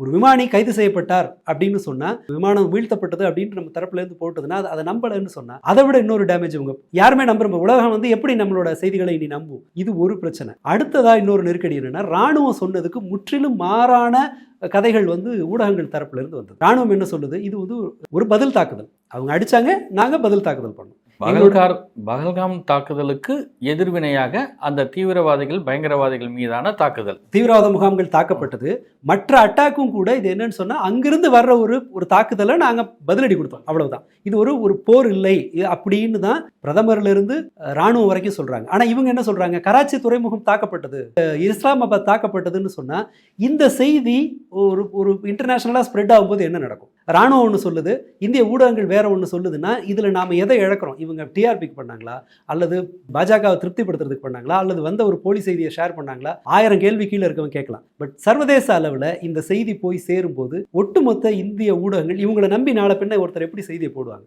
ஒரு விமானி கைது செய்யப்பட்டார் அப்படின்னு சொன்னா விமானம் வீழ்த்தப்பட்டது அப்படின்னு நம்ம தரப்புல இருந்து போட்டதுன்னா அதை நம்பலன்னு சொன்னா அதை விட இன்னொரு டேமேஜ் இவங்க. யாருமே நம்புற உலகம் வந்து எப்படி நம்மளோட செய்திகளை இனி நம்பும்? இது ஒரு பிரச்சனை. அடுத்ததா இன்னொரு நெருக்கடி என்னன்னா ராணுவம் சொன்னதுக்கு முற்றிலும் மாறான கதைகள் வந்து ஊடகங்கள் தரப்புல இருந்து வந்தது. ராணுவம் என்ன சொல்லுது? இது வந்து ஒரு பதில் தாக்குதல். அவங்க அடிச்சாங்க நாங்க பதில் தாக்குதல் பண்ணோம். பகல்கார் பகல்காம் தாக்குதலுக்கு எதிர்வினையாக அந்த தீவிரவாதிகள் பயங்கரவாதிகள் மீதான தாக்குதல். தீவிரவாத முகாம்கள் தாக்கப்பட்டது. மற்ற அட்டாக்கும் கூட இது என்னன்னு சொன்னா அங்கிருந்து வர்ற ஒரு ஒரு தாக்குதலை நாங்க பதிலடி கொடுத்தோம். அவ்வளவுதான். இது ஒரு ஒரு போர் இல்லை. அப்படின்னு தான் பிரதமர்ல இருந்து அஹ், ராணுவம் வரைக்கும் சொல்றாங்க. ஆனா இவங்க என்ன சொல்றாங்க? கராச்சி துறைமுகம் தாக்கப்பட்டது. இஸ்லாமாபாத் தாக்கப்பட்டதுன்னு சொன்னா இந்த செய்தி ஒரு ஒரு இன்டர்நேஷ்னலாக ஸ்ப்ரெட் ஆகும்போது என்ன நடக்கும்? ராணுவம் ஒன்று சொல்லுது இந்திய ஊடகங்கள் வேற ஒன்று சொல்லுதுன்னா இதில் நாம் எதை இழக்கிறோம்? இவங்க டிஆர்பிக்கு பண்ணாங்களா? அல்லது பாஜகவை திருப்திப்படுத்துறதுக்கு பண்ணாங்களா? அல்லது வந்த ஒரு போலி செய்தியை ஷேர் பண்ணாங்களா? ஆயிரம் கேள்வி கீழே இருக்கவங்க கேட்கலாம். பட் சர்வதேச அளவில் இந்த செய்தி போய் சேரும்போது ஒட்டுமொத்த இந்திய ஊடகங்கள் இவங்களை நம்பி நாளை பின்ன ஒருத்தர் எப்படி செய்தியை போடுவாங்க?